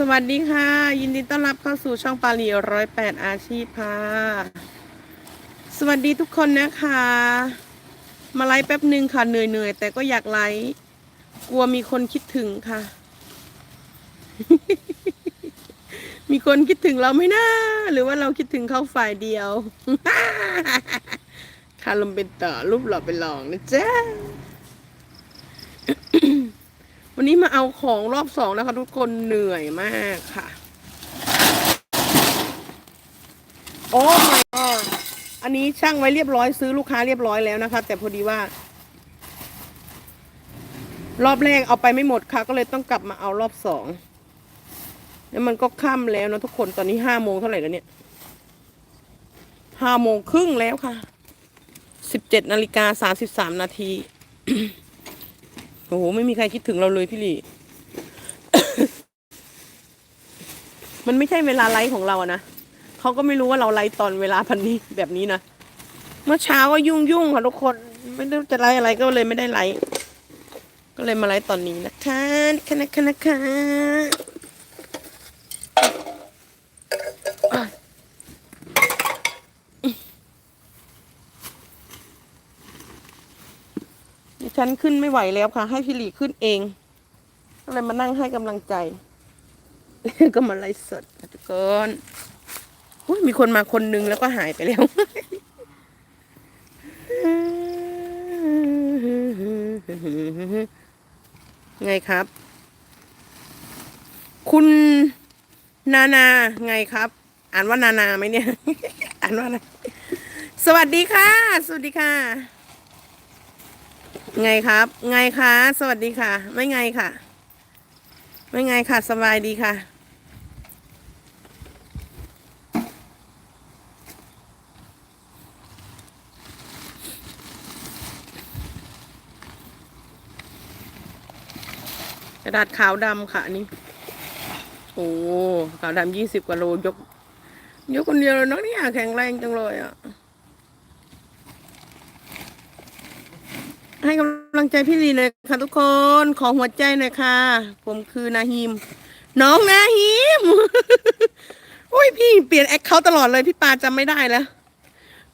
สวัสดีค่ะ ยินดีต้อนรับเข้าสู่ช่องปาลีร้อยแปดอาชีพค่ะ สวัสดีทุกคนนะคะ มาไลฟ์แป๊บหนึ่งค่ะเหนื่อยๆแต่ก็อยากไลฟ์กลัวมีคนคิดถึงค่ะ มีคนคิดถึงเราไหมน่าหรือว่าเราคิดถึงเขาฝ่ายเดียว ค่ะลมเป็นต่อรูปหล่อเป็นลองนะจ๊ะ วันนี้มาเอาของรอบสองนะคะทุกคนเหนื่อยมากค่ะ โอ้ my god อันนี้ช่างไว้เรียบร้อยซื้อลูกค้าเรียบร้อยแล้วนะคะ แต่พอดีว่า รอบแรกเอาไปไม่หมดค่ะ ก็เลยต้องกลับมาเอารอบสองแล้วมันก็ค่ำแล้วนะทุกคนตอนนี้ห้าโมงเท่าไหร่แล้วเนี่ยห้าโมงครึ่งแล้วค่ะสิบเจ็ดนาฬิกาสามสิบสามนาที โอ้โห ไม่มีใครคิดถึงเราเลยพี่ลีมันไม่ใช่เวลาไลฟ์ของเราอะนะเขาก็ไม่รู้ว่าเราไลฟ์ตอนเวลาพันนี้แบบนี้นะเมื่อเช้าก็ยุ่งยุ่งค่ะทุกคน ไม่รู้จะไลฟ์อะไรก็เลยไม่ได้ไลฟ์ก็เลยมาไลฟ์ตอนนี้นะคะนะคะนะคะนะคะอะ ฉันขึ้นไม่ไหวแล้วค่ะ ให้พี่หลีขึ้นเองก็เลยมานั่งให้กำลังใจ ก็มาไลฟ์สดค่ะทุกคนมีคนมาคนนึงแล้วก็หายไปแล้วไงครับ คุณนานา ไงครับ อ่านว่านานาไหมเนี่ย อ่านว่าอะไรสวัสดีค่ะ สวัสดีค่ะ ไงครับ ไงคะ สวัสดีค่ะ ไม่ไงค่ะ ไม่ไงค่ะ สบายดีค่ะ กระดาษขาวดำค่ะนนี้โอ้ขาวดำยี่สิบกว่าโลยก ยกคนเดียวเลยนาะเนี่ยแข็งแรงจังเลยอะ ให้กำลังใจพี่ลีเลยค่ะทุกคน ขอหัวใจหน่อยค่ะ ผมคือนาฮิม น้องนาฮิม โอ้ยพี่เปลี่ยนแอคเคาท์ตลอดเลยพี่ปาจำไม่ได้แล้ว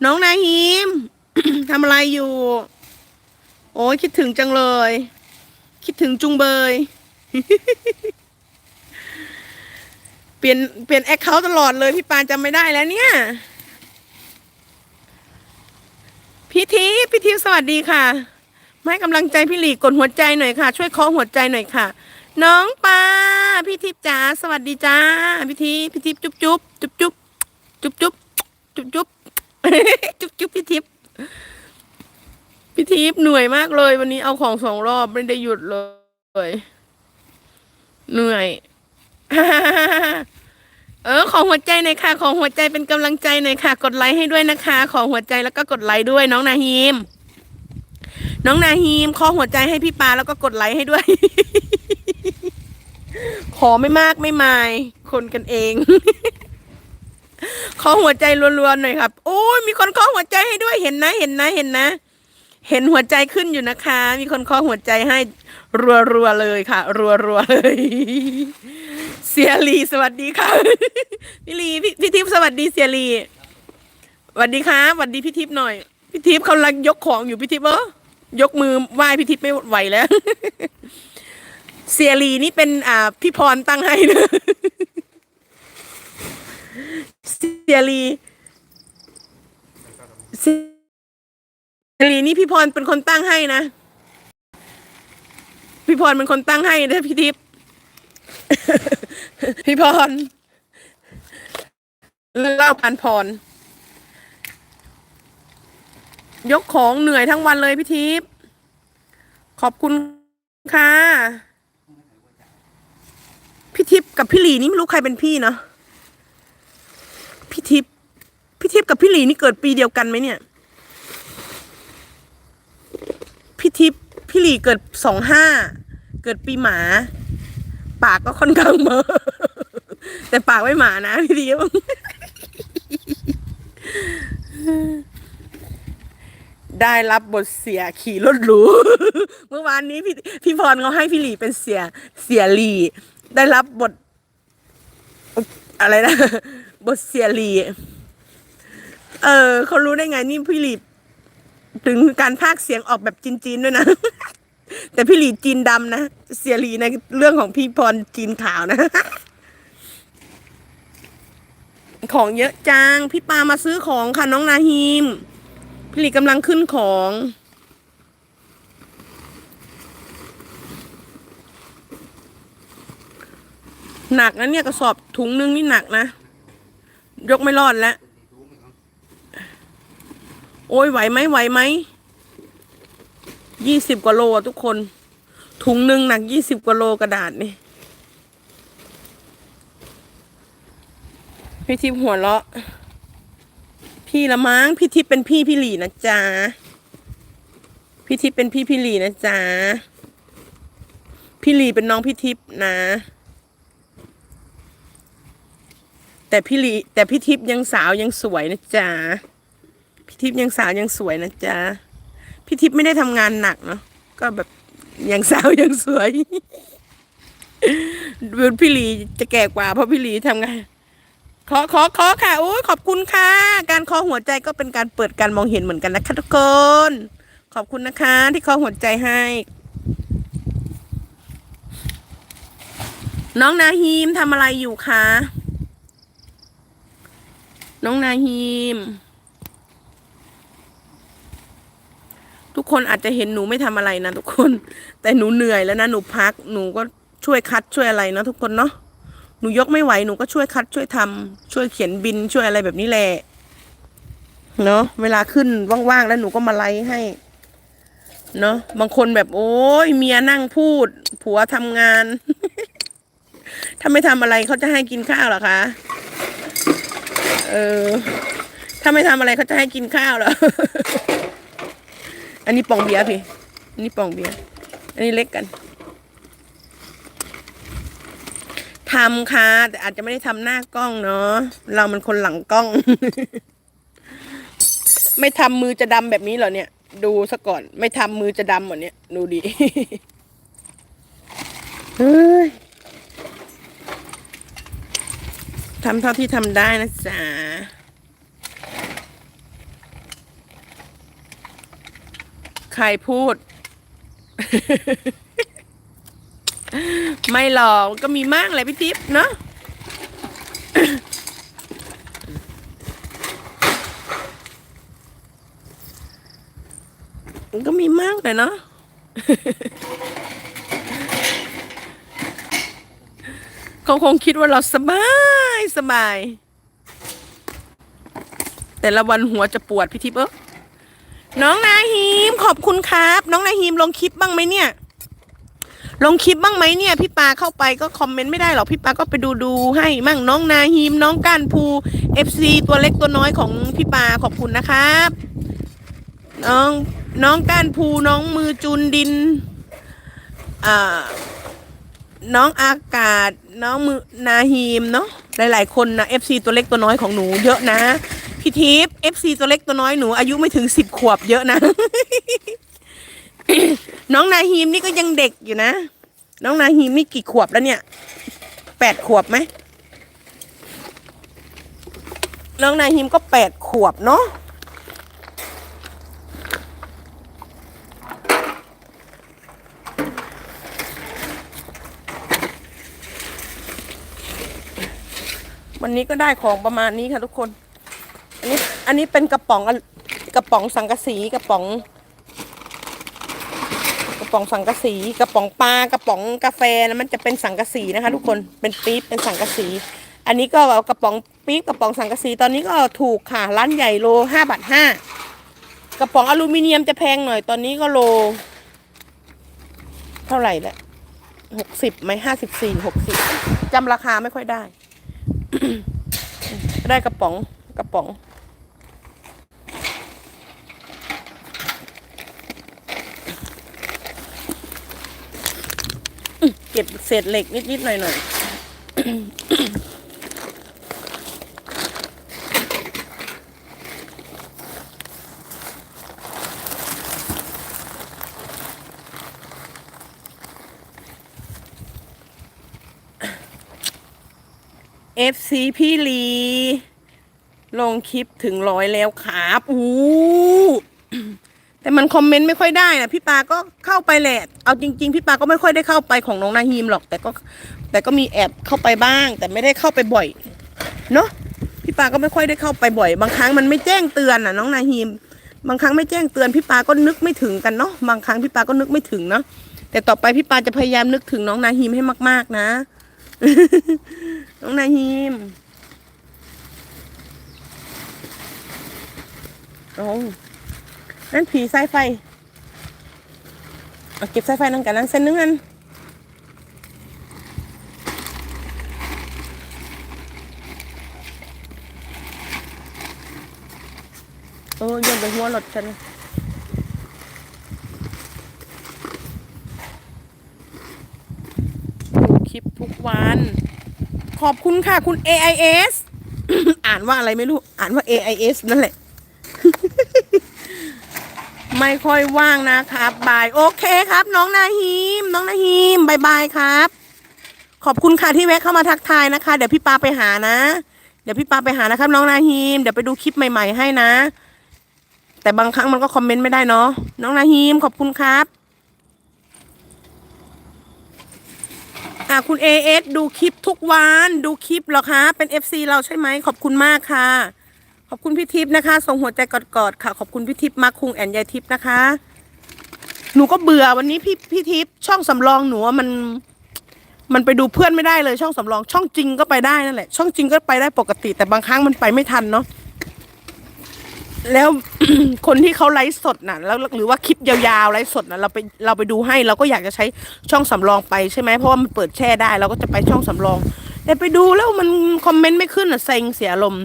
น้องนาฮิม ทำอะไรอยู่ โอ้ยคิดถึงจังเลย คิดถึงจุงเบย เปลี่ยนเปลี่ยนแอคเคาท์ตลอดเลยพี่ปาจำไม่ได้แล้วเนี่ยพี่ทีพี่ทีสวัสดีค่ะ ให้กำลังใจพี่หลีกดหัวใจหน่อยค่ะ ช่วยเคาะหัวใจหน่อยค่ะ น้องปาพี่ทิพย์จ๋าสวัสดีจ้าพี่ทีพี่ทิพย์จุ๊บจุ๊บจุ๊บจุ๊บจุ๊บจุ๊บจุ๊บจุ๊บจุ๊บจุ๊บพี่ทิพย์พี่ทิพย์เหนื่อยมากเลย วันนี้เอาของสองรอบไม่ได้หยุดเลยเหนื่อยเออขอหัวใจหน่อยค่ะ ขอหัวใจเป็นกำลังใจหน่อยค่ะ กดไลค์ให้ด้วยนะคะ ขอหัวใจแล้วก็กดไลค์ด้วยน้องนาฮีม น้องนาฮีมขอหัวใจให้พี่ปาแล้วก็กดไลค์ให้ด้วย ขอไม่มากไม่มาย คนกันเอง ขอหัวใจรัวๆหน่อยครับ โอ้ยมีคนขอหัวใจให้ด้วยเห็นนะ เห็นนะ เห็นนะ เห็นหัวใจขึ้นอยู่นะคะ มีคนขอหัวใจให้รัวๆเลยค่ะ รัวๆเลยเสียลีสวัสดีค่ะพี่ลีพี่พี่ทิพย์สวัสดีเสียลีสวัสดีครับสวัสดีพี่ทิพย์หน่อยพี่ทิพย์เขาลังยกของอยู่พี่ทิพย์เออ ยกมือไหว้พี่ทิพย์ไม่ไหวแล้ว เสียลีนี่เป็นอ่าพี่พรตั้งให้นะเสียลีเสียลีนี่พี่พรเป็นคนตั้งให้นะ พี่พรเป็นคนตั้งให้นะพี่ทิพย์พี่พรเล่าพันพร ยกของเหนื่อยทั้งวันเลยพี่ทิพย์ขอบคุณค่ะพี่ทิพย์กับพี่หลีนี่ไม่รู้ใครเป็นพี่เนาะพี่ทิพย์พี่ทิพย์กับพี่หลีนี่เกิดปีเดียวกันไหมเนี่ยพี่ทิพย์พี่หลีเกิดสองห้าเกิดปีหมา ปากก็ค่อนข้างเบอแต่ปากไม่หมานะพี่ทิพย์ ได้รับบทเสียขี่รถหรูเมื่อวานนี้พี่พี่พรเขาให้พี่หลีเป็นเสียเสียหลีได้รับบท อะไรนะ บทเสียรีเออเขารู้ได้ไงนี่พี่หลีถึงการพากเสียงออกแบบจีนๆด้วยนะ แต่พี่หลีจีนดำนะเสียรีในเรื่องของพี่พรจีนขาวนะของเยอะจัง พี่ปามาซื้อของค่ะน้องนาฮิม พี่หลีกำลังขึ้นของ หนักนะเนี่ยกระสอบถุงนึงนี่หนักนะ ยกไม่รอดแล้ว โอ้ยไหวไหมไหวไหมยี่สิบกว่าโลทุกคน ถุงหนึ่งหนักยี่สิบกว่าโลกระดาษนี่พี่ทิพย์หัวเราะ พี่ละมั้งพี่ทิพย์เป็นพี่พี่หลีนะจ๊ะพี่ทิพย์เป็นพี่พี่หลีนะจ๊ะพี่หลีเป็นน้องพี่ทิพย์นะ แต่พี่หลีแต่พี่ทิพย์ยังสาวยังสวยนะจ๊ะพี่ทิพย์ยังสาวยังสวยนะจ๊ะพี่ทิพย์ไม่ได้ทำงานหนักเนาะก็แบบยังสาวยังสวยดูพี่หลีจะแก่กว่าเพราะพี่หลีทำงาน ขอขอขอค่ะโอ้ยขอบคุณค่ะ การเคอหัวใจก็เป็นการเปิดการมองเห็นเหมือนกันนะคะทุกคน ขอบคุณนะคะ ที่เคอหัวใจให้ น้องนาฮีมทำอะไรอยู่คะน้องนาฮีม ทุกคนอาจจะเห็นหนูไม่ทำอะไรนะทุกคน แต่หนูเหนื่อยแล้วนะหนูพักหนูก็ช่วยคัดช่วยอะไรนะทุกคนเนาะ หนูยกไม่ไหวหนูก็ช่วยคัดช่วยทำช่วยเขียนบินช่วยอะไรแบบนี้แหละเนาะเวลาขึ้นว่างๆแล้วหนูก็มาไลฟ์ให้ เนาะบางคนแบบโอ้ยเมียนั่งพูด ผัวทำงาน ถ้าไม่ทำอะไรเขาจะให้กินข้าวหรอคะเออถ้าไม่ทำอะไรเขาจะให้กินข้าวหรออันนี้ป่องเบียร์พี่อันนี้ป่องเบียร์อันนี้เล็กกัน ทำค่ะแต่อาจจะไม่ได้ทำหน้ากล้องเนาะเรามันคนหลังกล้อง ไม่ทำมือจะดำแบบนี้เหรอเนี่ย ดูซะก่อน ไม่ทำมือจะดำเหมือนเนี้ยดูดิเฮ้ยทำเท่าที่ทำได้นะจ๊ะใครพูด ไม่หรอกก็มีมากเลยพี่ทิพย์เนาะมันก็มีมากเลยเนาะเขาคงคิดว่าเราสบายสบาย แต่ละวันหัวจะปวดพี่ทิพย์เออน้องนาฮีมขอบคุณครับ น้องนาฮีมลงคลิปบ้างไหมเนี่ย ลงคลิปบ้างไหมเนี่ยพี่ปาเข้าไปก็คอมเมนต์ไม่ได้หรอกพี่ปาก็ไปดูดูให้มั่งน้องนาฮีมน้องก้านภูเอฟซีตัวเล็กตัวน้อยของพี่ปาขอบคุณนะครับ น้องน้องก้านภูน้องมือจูนดินอ่าน้องอากาศ น้องมือนาฮีมเนาะหลาย ๆ คนนะเอฟซีตัวเล็กตัวน้อยของหนูเยอะนะพี่ทิพย์เอฟซีตัวเล็กตัวน้อยหนูอายุไม่ถึงสิบขวบเยอะนะ น้องนาฮีมนี่ก็ยังเด็กอยู่นะ น้องนาฮีมนี่กี่ขวบแล้วเนี่ย แปดขวบไหม น้องนาฮีมก็แปดขวบเนาะ วันนี้ก็ได้ของประมาณนี้ค่ะทุกคน อันนี้ อันนี้เป็นกระป๋องกระป๋องสังกะสีกระป๋อง ป๋องสังกะสีกระป๋องปลากระป๋องกาแฟนะมันจะเป็นสังกะสีนะคะ ทุกคนเป็นปี๊บเป็นสังกะสี อันนี้ก็กระป๋องปี๊บกระป๋องสังกะสีตอนนี้ก็ถูกค่ะร้านใหญ่โลห้าบาทห้ากระป๋องอลูมิเนียมจะแพงหน่อยตอนนี้ก็โล เท่าไหร่ละหกสิบไหมห้าสิบสี่หกสิบจำราคาไม่ค่อยได้ ได้กระป๋องกระป๋อง เก็บเศษเหล็กนิดๆหน่อย FC พี่ลี ลงคลิปถึงร้อยแล้วครับอู้ แต่มันคอมเมนต์ไม่ค่อยได้นะพี่ปาก็เข้าไปแหละ เอาจริง ๆ พี่ปาก็ไม่ค่อยได้เข้าไปของน้องนาฮีมหรอก แต่ก็ แต่ก็มีแอบเข้าไปบ้าง แต่ไม่ได้เข้าไปบ่อย เนาะพี่ปาก็ไม่ค่อยได้เข้าไปบ่อย บางครั้งมันไม่แจ้งเตือนน่ะ น้องนาฮีม บางครั้งไม่แจ้งเตือนพี่ปาก็นึกไม่ถึงกันเนาะบางครั้งพี่ปาก็นึกไม่ถึงเนาะแต่ต่อไปพี่ปาจะพยายามนึกถึงน้องนาฮีมให้มาก ๆ นะ น้องนาฮีมโอ้ นั่นผีสายไฟเอาเก็บสายไฟนั่นกันนั่นเส้นนึงนั่นโอ้ยโยนไปหัวรถฉันดูคลิปทุกวัน ขอบคุณค่ะ คุณ AIS อ่านว่าอะไรไม่รู้ อ่านว่า AIS นั่นแหละ ไม่ค่อยว่างนะครับบายโอเคครับ น้องนาฮิม น้องนาฮิมบายบายครับ ขอบคุณค่ะที่แวะเข้ามาทักทายนะคะ เดี๋ยวพี่ปาไปหานะ เดี๋ยวพี่ปาไปหานะครับ น้องนาฮิม เดี๋ยวไปดูคลิปใหม่ ๆ ให้นะ แต่บางครั้งมันก็คอมเมนต์ไม่ได้เนาะน้องนาฮิมขอบคุณครับอะคุณเอเอสดูคลิปทุกวัน ดูคลิปเหรอคะ เป็น FC เราใช่ไหม ขอบคุณมากค่ะ ขอบคุณพี่ทิพย์นะคะส่งหัวใจกอดๆค่ะ ขอบคุณพี่ทิพย์มาคุงแอนยายทิพย์นะคะ หนูก็เบื่อวันนี้พี่พี่ทิพย์ช่องสำรองหนูว่ามัน มันไปดูเพื่อนไม่ได้เลยช่องสำรอง ช่องจริงก็ไปได้นั่นแหละ ช่องจริงก็ไปได้ปกติ แต่บางครั้งมันไปไม่ทันเนาะแล้วคนที่เขาไลฟ์สดน่ะแล้วหรือว่าคลิปยาวๆไลฟ์สดน่ะเราไปเราไปดูให้เราก็อยากจะใช้ช่องสำรองไปใช่ไหมเพราะว่ามันเปิดแช่ได้เราก็จะไปช่องสำรอง แต่ไปดูแล้วมันคอมเมนต์ไม่ขึ้นอะเซ็งเสียลมณ์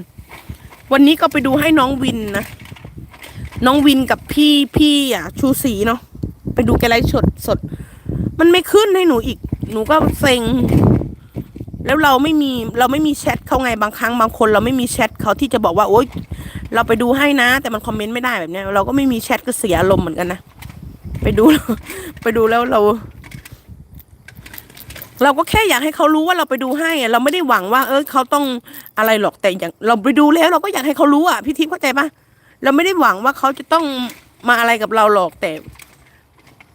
วันนี้ก็ไปดูให้น้องวินนะ น้องวินกับพี่พี่อะ ชูศรีเนาะไปดูแกไลฟ์สดสด มันไม่ขึ้นให้หนูอีก หนูก็เซ็ง แล้วเราไม่มีเราไม่มีแชทเขาไงบางครั้งบางคน เราไม่มีแชทเขาที่จะบอกว่า โอ๊ยเราไปดูให้นะ แต่มันคอมเมนต์ไม่ได้แบบเนี้ย เราก็ไม่มีแชทก็เสียอารมณ์เหมือนกันนะไปดู ไปดูแล้วเรา เราก็แค่อยากให้เขารู้ว่าเราไปดูให้เราไม่ได้หวังว่า เออเขาต้องอะไรหรอกแต่อย่างเราไปดูแล้ว เราก็อยากให้เขารู้อะพี่ทิพย์เข้าใจปะเราไม่ได้หวังว่าเขาจะต้องมาอะไรกับเราหรอกแต่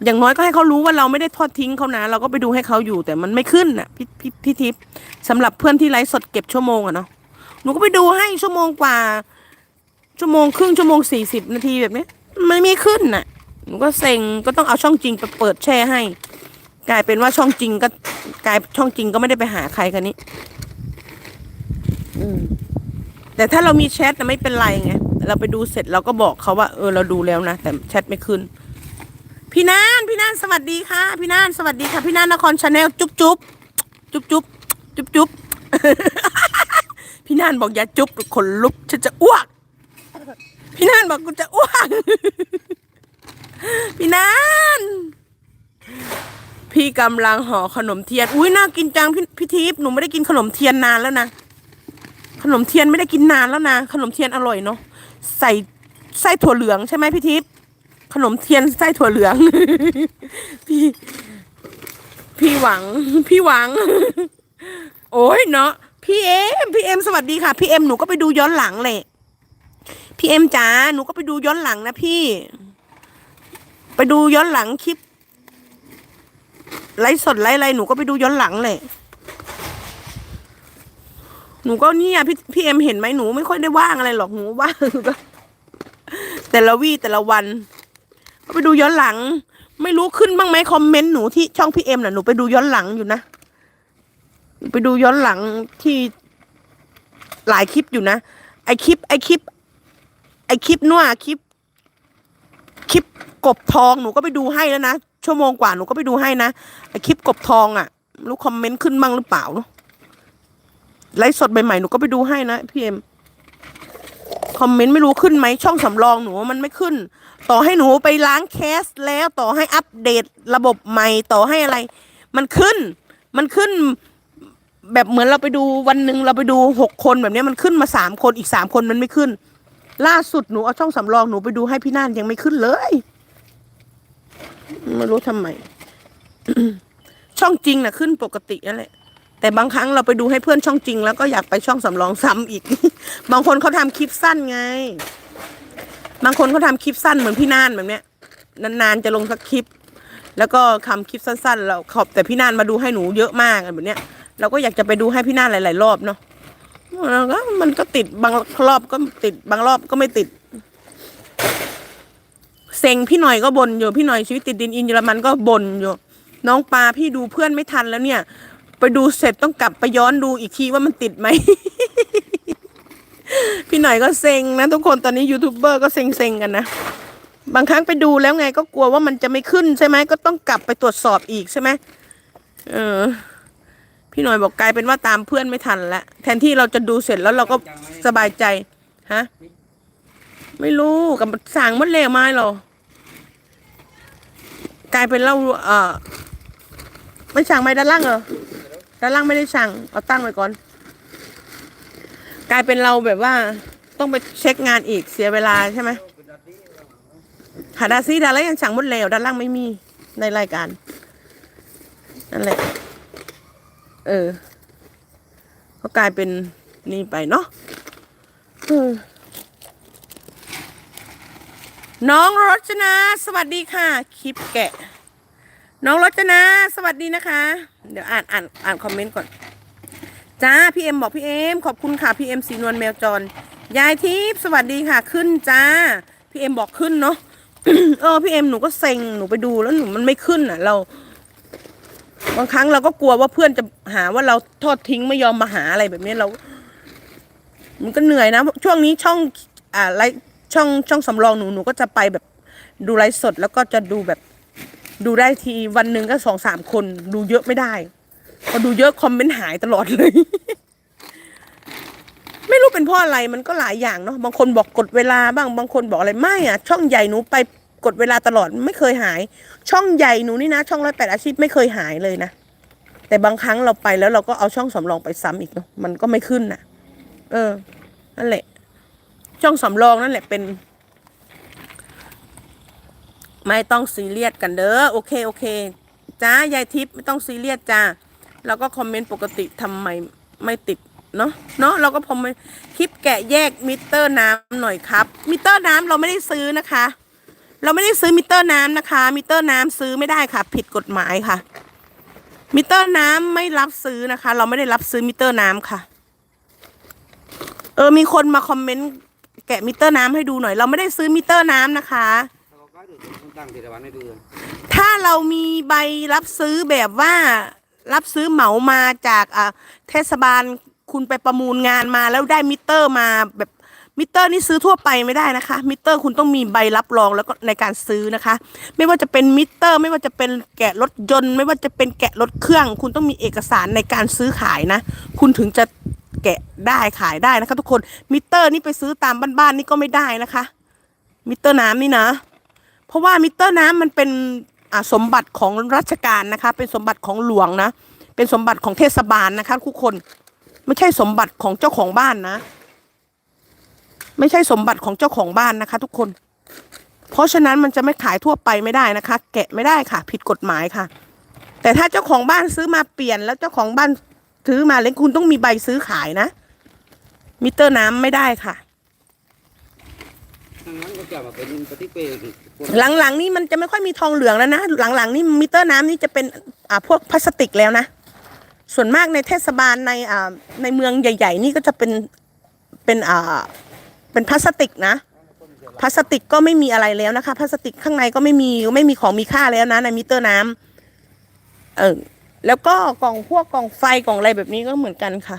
อย่างน้อยก็ให้เขารู้ว่าเราไม่ได้ทอดทิ้งเขานะเราก็ไปดูให้เขาอยู่แต่มันไม่ขึ้นอะพี่พี่พี่ทิพย์สำหรับเพื่อนที่ไลฟ์สดเก็บชั่วโมงอะเนาะหนูก็ไปดูให้ชั่วโมงกว่า ชั่วโมงครึ่งชั่วโมงสี่สิบนาทีแบบนี้มันไม่ขึ้นน่ะหนูก็เซ็งก็ต้องเอาช่องจริงไปเปิดแช่ให้ กลายเป็นว่าช่องจริงก็กลายช่องจริงก็ไม่ได้ไปหาใครกันนี้แต่ถ้าเรามีแชทนะไม่เป็นไรไงเราไปดูเสร็จเราก็บอกเขาว่า เออเราดูแล้วนะแต่แชทไม่ขึ้น พี่นานพี่นานสวัสดีค่ะ พี่นานสวัสดีค่ะ พี่นานนครชาแนลจุ๊บจุ๊บจุ๊บจุ๊บจุ๊บจุ๊บพี่นานบอกอย่าจุ๊บขนลุกฉันจะอ้วก พี่นานบอกกูจะอ้วก พี่นาน พี่กำลังห่อขนมเทียน อุ้ยน่ากินจังพี่พี่ทิพย์หนูไม่ได้กินขนมเทียนนานแล้วนะ ขนมเทียนไม่ได้กินนานแล้วนะ ขนมเทียนอร่อยเนาะ ใส่ไส้ถั่วเหลืองใช่ไหมพี่ทิพย์ ขนมเทียนไส้ถั่วเหลือง พี่ พี่หวัง พี่หวัง โอ้ยเนาะ พี่เอ็ม พี่เอ็มสวัสดีค่ะ พี่เอ็มหนูก็ไปดูย้อนหลังเลยพี่เอ็มจ๋า หนูก็ไปดูย้อนหลังนะพี่ ไปดูย้อนหลังคลิป ไลฟ์สดไลฟ์อะไรหนูก็ไปดูย้อนหลังเลยหนูก็เนี่ยพี่พี่เอ็มเห็นไหมหนูไม่ค่อยได้ว่างอะไรหรอกหนูว่างก็แต่ละวี่แต่ละวันก็ไปดูย้อนหลัง ไม่รู้ขึ้นบ้างไหมคอมเมนต์หนูที่ช่องพี่เอ็มน่ะหนูไปดูย้อนหลังอยู่นะไปดูย้อนหลังที่หลายคลิปอยู่นะไอคลิป ไอคลิป ไอคลิปนัวคลิป คลิปกบทองหนูก็ไปดูให้แล้วนะ ชั่วโมงกว่าหนูก็ไปดูให้นะไอคลิปกบทองอะรู้คอมเมนต์ขึ้นบ้างหรือเปล่าเนาะไลฟ์สดใหม่ๆหนูก็ไปดูให้นะพี่เอ็มคอมเมนต์ไม่รู้ขึ้นไหมช่องสำรองหนูมันไม่ขึ้น ต่อให้หนูไปล้างแคสแล้วต่อให้อัปเดตระบบใหม่ต่อให้อะไร มันขึ้น มันขึ้น แบบเหมือนเราไปดูวันหนึ่งเราไปดูหกคนแบบนี้มันขึ้นมาสามคนอีกสามคนมันไม่ขึ้น ล่าสุดหนูเอาช่องสำรองหนูไปดูให้พี่น่านยังไม่ขึ้นเลย ไม่รู้ทำไม ช่องจริงนะขึ้นปกตินั่นแหละ แต่บางครั้งเราไปดูให้เพื่อนช่องจริง แล้วก็อยากไปช่องสำรองซ้ำอีก บางคนเขาทำคลิปสั้นไง บางคนเขาทำคลิปสั้นเหมือนพี่นานแบบเนี้ย นานๆจะลงสักคลิป แล้วก็ทำคลิปสั้นๆเราขอบแต่พี่นานมาดูให้หนูเยอะมากแบบเนี้ย เราก็อยากจะไปดูให้พี่นานหลาย ๆ รอบเนาะแล้วก็มันก็ติดบางรอบก็ติดบางรอบก็ไม่ติด เซ็งพี่หน่อยก็บ่นอยู่พี่หน่อยชีวิตติดดินอินเยอรมันก็บ่นอยู่น้องปลาพี่ดูเพื่อนไม่ทันแล้วเนี่ย ไปดูเสร็จต้องกลับไปย้อนดูอีกทีว่ามันติดไหม พี่หน่อยก็เซ็งนะทุกคนตอนนี้ยูทูบเบอร์ก็เซ็งเซ็งกันนะบางครั้งไปดูแล้วไงก็กลัวว่ามันจะไม่ขึ้นใช่ไหมก็ต้องกลับไปตรวจสอบอีกใช่ไหมเออ พี่หน่อยบอกกลายเป็นว่าตามเพื่อนไม่ทันละแทนที่เราจะดูเสร็จแล้วเราก็สบายใจฮะไม่รู้กับสั่งมดเลยไม้หรอ กลายเป็นเราเออไม่สั่งไม่ด้านล่างเหรอด้านล่างไม่ได้สั่งเอาตั้งไว้ก่อน กลายเป็นเราแบบว่าต้องไปเช็คงานอีกเสียเวลาใช่ไหมหาดาซีดาแล้วยังสั่งหมดแล้วด้านล่างไม่มีในรายการนั่นแหละ เออก็กลายเป็นนี่ไปเนาะเออ น้องรจนา สวัสดีค่ะ คลิปแกะ น้องรจนา สวัสดีนะคะ เดี๋ยวอ่านอ่านอ่านคอมเมนต์ก่อน จ้า พี่เอ็มบอกพี่เอ็มขอบคุณค่ะ พี่เอ็มสีนวลแมวจร ยายทิพย์สวัสดีค่ะ ขึ้นจ้า พี่เอ็มบอกขึ้นเนาะ เออ พี่เอ็มหนูก็เซ็ง หนูไปดูแล้วหนูมันไม่ขึ้นอะ เรา บางครั้งเราก็กลัวว่าเพื่อนจะหาว่าเราทอดทิ้งไม่ยอมมาหาอะไรแบบนี้เรา มันก็เหนื่อยนะ ช่วงนี้ช่อง อ่าไลฟ์ ช่องช่องสำรองหนูหนูก็จะไปแบบดูไลฟ์สด แล้วก็จะดูแบบดูได้ทีวันหนึ่งก็สองสามคน ดูเยอะไม่ได้พอดูเยอะคอมเมนต์หายตลอดเลย ไม่รู้เป็นเพราะอะไรมันก็หลายอย่างเนาะบางคนบอกกดเวลาบ้างบางคนบอกอะไรไม่อะช่องใหญ่หนูไปกดเวลาตลอดไม่เคยหาย ช่องใหญ่หนูนี่นะ ช่องร้อยแปดอาชีพไม่เคยหายเลยนะแต่บางครั้งเราไปแล้วเราก็เอาช่องสำรองไปซ้ำอีกเนาะมันก็ไม่ขึ้นน่ะ เออนั่นแหละ ช่องสำรองนั่นแหละเป็น ไม่ต้องซีเรียสกันเด้อโอเคโอเคจ้ายายทิพย์ไม่ต้องซีเรียสจ้าเราก็คอมเมนต์ปกติทำไมไม่ติดเนาะเนาะเราก็พอมคลิปแกะแยกมิเตอร์น้ำหน่อยครับ มิเตอร์น้ำเราไม่ได้ซื้อนะคะ เราไม่ได้ซื้อมิเตอร์น้ำนะคะ มิเตอร์น้ำซื้อไม่ได้ค่ะ ผิดกฎหมายค่ะ มิเตอร์น้ำไม่รับซื้อนะคะ เราไม่ได้รับซื้อมิเตอร์น้ำค่ะ เออมีคนมาคอมเมนต์ แกะมิเตอร์น้ำให้ดูหน่อย เราไม่ได้ซื้อมิเตอร์น้ำนะคะ Kalau kau tu, kau tang di depan itu. ถ้าเรามีใบรับซื้อแบบว่ารับซื้อเหมามาจากอ่าเทศบาลคุณไปประมูลงานมาแล้วได้มิเตอร์มาแบบมิเตอร์นี่ซื้อทั่วไปไม่ได้นะคะ มิเตอร์คุณต้องมีใบรับรองแล้วก็ในการซื้อนะคะ ไม่ว่าจะเป็นมิเตอร์ ไม่ว่าจะเป็นแกะรถยนต์ ไม่ว่าจะเป็นแกะรถเครื่อง คุณต้องมีเอกสารในการซื้อขายนะ คุณถึงจะ แกะได้ขายได้นะคะทุกคนมิเตอร์นี่ไปซื้อตามบ้านๆนี่ก็ไม่ได้นะคะ มิเตอร์น้ำนี่นะ เพราะว่ามิเตอร์น้ำมันเป็นอาสมบัติของราชการนะคะ เป็นสมบัติของหลวงนะ เป็นสมบัติของเทศบาลนะคะทุกคน ไม่ใช่สมบัติของเจ้าของบ้านนะ ไม่ใช่สมบัติของเจ้าของบ้านนะคะ ทุกคน เพราะฉะนั้นมันจะไม่ขายทั่วไปไม่ได้นะคะ แกะไม่ได้ค่ะ ผิดกฎหมายค่ะ แต่ถ้าเจ้าของบ้านซื้อมาเปลี่ยนแล้วเจ้าของบ้าน ซื้อมาแล้วคุณต้องมีใบซื้อขายนะ มิเตอร์น้ำไม่ได้ค่ะ Nang nang kau apa? Kau ni peti pe. หลังๆนี่มันจะไม่ค่อยมีทองเหลืองแล้วนะ หลังๆนี่มิเตอร์น้ำนี่จะเป็นอ่าพวกพลาสติกแล้วนะ ส่วนมากในเทศบาลในอ่าในเมืองใหญ่ ๆ นี่ก็จะเป็นเป็นอ่าเป็นพลาสติกนะพลาสติกก็ไม่มีอะไรแล้วนะคะพลาสติกข้างในก็ไม่มีไม่มีของมีค่าแล้วนะในมิเตอร์น้ำเออ แล้วก็กล่องพวกกล่องไฟกล่องอะไรแบบนี้ก็เหมือนกันค่ะ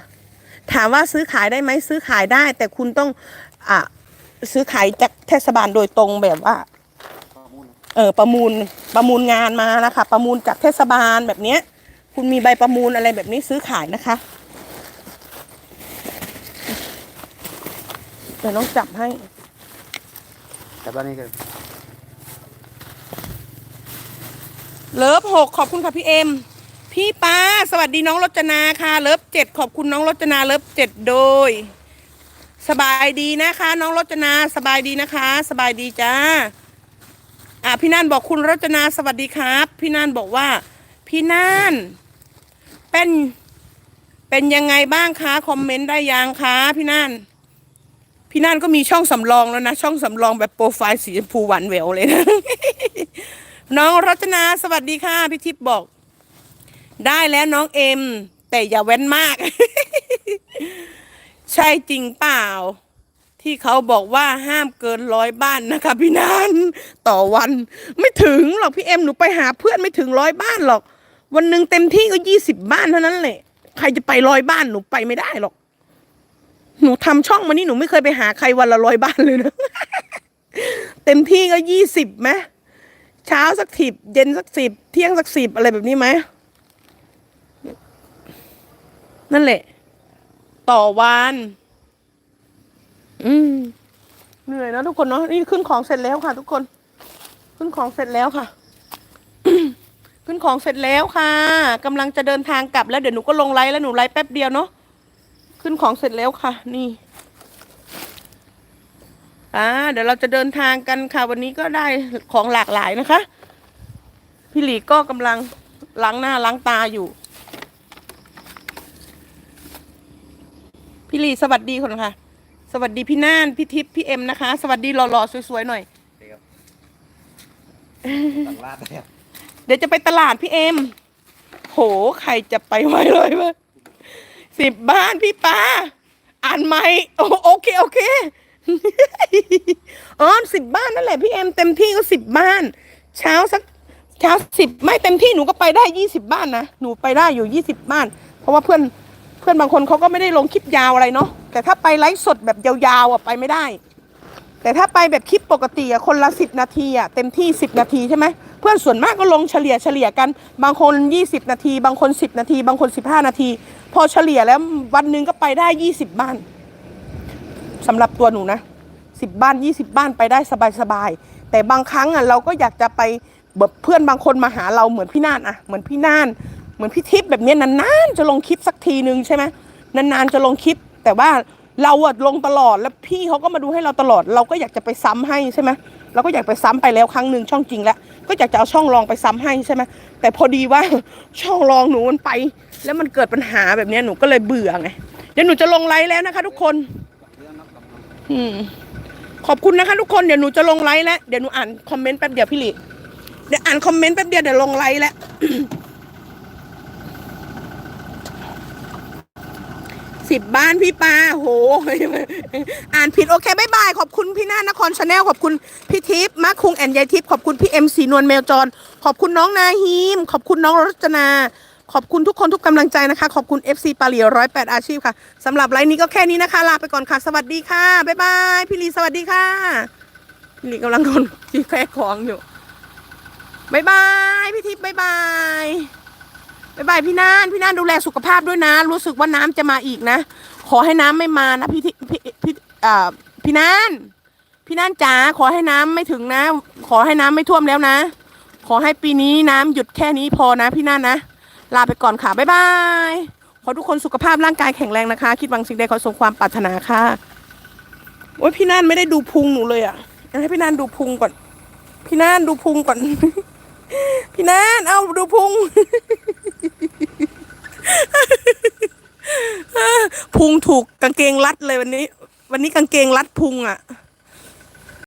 ถามว่าซื้อขายได้ไหมซื้อขายได้ แต่คุณต้องอ่าซื้อขายจากเทศบาลโดยตรงแบบว่าเออประมูลประมูลงานมานะคะ ประมูลจากเทศบาลแบบเนี้ย คุณมีใบประมูลอะไรแบบนี้ซื้อขายนะคะเดี๋ยวน้องจับให้ Depan ni ke. เลิฟหกขอบคุณค่ะพี่เอ็ม พี่ป้าสวัสดีน้องรจนาค่ะ เลิฟเจ็ดขอบคุณน้องรจนาเลิฟเจ็ดโดย สบายดีนะคะ น้องรจนาสบายดีนะคะ สบายดีจ้าอะพี่น่านบอกคุณรจนาสวัสดีครับ พี่น่านบอกว่า พี่น่านเป็นเป็นยังไงบ้างคะคอมเมนต์ได้ยังคะพี่น่านพี่น่านก็มีช่องสำรองแล้วนะ ช่องสำรองแบบโปรไฟล์สีชมพูหวานแหววเลยนะน้องรัตนาสวัสดีค่ะพี่ทิพย์บอก ได้แล้วน้องเอ็ม แต่อย่าแว้นมาก ใช่จริงเปล่า ที่เขาบอกว่าห้ามเกินร้อยบ้านนะคะพี่นานต่อวันไม่ถึงหรอกพี่เอ็มหนูไปหาเพื่อนไม่ถึงร้อยบ้านหรอก วันหนึ่งเต็มที่ก็ยี่สิบบ้านเท่านั้นแหละใครจะไปร้อยบ้านหนูไปไม่ได้หรอก หนูทำช่องมานี่หนูไม่เคยไปหาใครวันละร้อยบ้านเลยนะเต็มที่ก็ยี่สิบไหมเช้าสักสิบเย็นสักสิบเที่ยงสักสิบอะไรแบบนี้ไหม นั่นแหละ ต่อวัน อืมเหนื่อยนะทุกคนเนาะนี่ขึ้นของเสร็จแล้วค่ะ ทุกคน ขึ้นของเสร็จแล้วค่ะ ขึ้นของเสร็จแล้วค่ะกำลังจะเดินทางกลับแล้วเดี๋ยวหนูก็ลงไลฟ์แล้วหนูไลฟ์แป๊บเดียวเนาะขึ้นของเสร็จแล้วค่ะ นี่อ่าเดี๋ยวเราจะเดินทางกันค่ะ วันนี้ก็ได้ของหลากหลายนะคะ พี่หลีก็กำลังล้างหน้าล้างตาอยู่ พี่หลีสวัสดีคนค่ะ สวัสดีพี่น่านพี่ทิพย์พี่เอ็มนะคะ สวัสดีหล่อๆสวยๆหน่อย ต่างลาดเนี่ยเดี๋ยวจะไปตลาดพี่เอ็ม โห ใครจะไปไหวเลยวะสิบบ้านพี่ปาอ่านไหมโอโอเคโอเค อ๋อสิบบ้านนั่นแหละพี่เอ็มเต็มที่ก็สิบบ้าน เช้าสักเช้าสิบไม่เต็มที่หนูก็ไปได้ยี่สิบบ้านนะ หนูไปได้อยู่ยี่สิบบ้าน เพราะว่าเพื่อน เพื่อนบางคนเขาก็ไม่ได้ลงคลิปยาวอะไรเนาะแต่ถ้าไปไลฟ์สดแบบยาวๆอะไปไม่ได้ แต่ถ้าไปแบบคลิปปกติอะคนละสิบนาทีอะเต็มที่สิบนาทีใช่ไหมเพื่อนส่วนมากก็ลงเฉลี่ยเฉลี่ยกัน บางคนยี่สิบนาที บางคนสิบนาที บางคนสิบห้านาที พอเฉลี่ยแล้ววันหนึ่งก็ไปได้ยี่สิบบ้านสำหรับตัวหนูนะสิบบ้านยี่สิบบ้านไปได้สบายๆแต่บางครั้งอะเราก็อยากจะไปแบบเพื่อนบางคนมาหาเราเหมือนพี่น่านอะเหมือนพี่น่าน มือนพี่ทิพย์แบบนี้นานๆจะลงคลิปสักทีนึงใช่ไหมนานๆจะลงคลิป แต่ว่าเราอะลงตลอดแล้วพี่เขาก็มาดูให้เราตลอด เราก็อยากจะไปซ้ำให้ใช่ไหมเราก็อยากไปซ้ำไปแล้วครั้งหนึ่งช่องจริงแล้ว ก็อยากจะเอาช่องรองไปซ้ำให้ใช่ไหมแต่พอดีว่าช่องรองหนูมันไป แล้วมันเกิดปัญหาแบบนี้หนูก็เลยเบื่อไงเดี๋ยวหนูจะลงไลฟ์แล้วนะคะ ทุกคนอืมขอบคุณนะคะทุกคนเดี๋ยวหนูจะลงไลฟ์แล้วเดี๋ยวหนูอ่านคอมเมนต์แป๊บเดียวพี่ลีเดี๋ยวอ่านคอมเมนต์แป๊บเดียวเดี๋ยวลงไลฟ์แล้ว สิบบ้านพี่ปาโหอ่านผิดโอเคบายบาย ขอบคุณพี่นานครชาแนลขอบคุณพี่ทิพย์มาคุงแอนยายทิพย์ขอบคุณพี่เอ็มสีนวลแมวจรขอบคุณน้องนาฮีม ขอบคุณน้องรจนา ขอบคุณทุกคนทุกกำลังใจนะคะ ขอบคุณ FC ปาเหลียวร้อยแปดอาชีพค่ะสำหรับไลน์นี้ก็แค่นี้นะคะ ลาไปก่อนค่ะ สวัสดีค่ะบายบายพี่ลีสวัสดีค่ะพี่ลีกำลังโดนจีแควของอยู่บายบายพี่ทิพย์บายบาย บ๊ายบายพี่นานพี่นานดูแลสุขภาพด้วยนะ รู้สึกว่าน้ำจะมาอีกนะ ขอให้น้ำไม่มานะพี่ที่พี่พี่อ่าพี่นานพี่นานจ๋าขอให้น้ำไม่ถึงนะ ขอให้น้ำไม่ท่วมแล้วนะ ขอให้ปีนี้น้ำหยุดแค่นี้พอนะ พี่นานนะลาไปก่อนค่ะบ๊ายบายขอทุกคนสุขภาพร่างกายแข็งแรงนะคะ คิดหวังสิ่งใดขอสมความปรารถนาค่ะโอ้ยพี่นานไม่ได้ดูพุงหนูเลยอะให้พี่นานดูพุงก่อน พี่นานดูพุงก่อน พี่แนนเอาดูพุง พุงถูกกางเกงรัดเลยวันนี้ วันนี้กางเกงรัดพุงอะ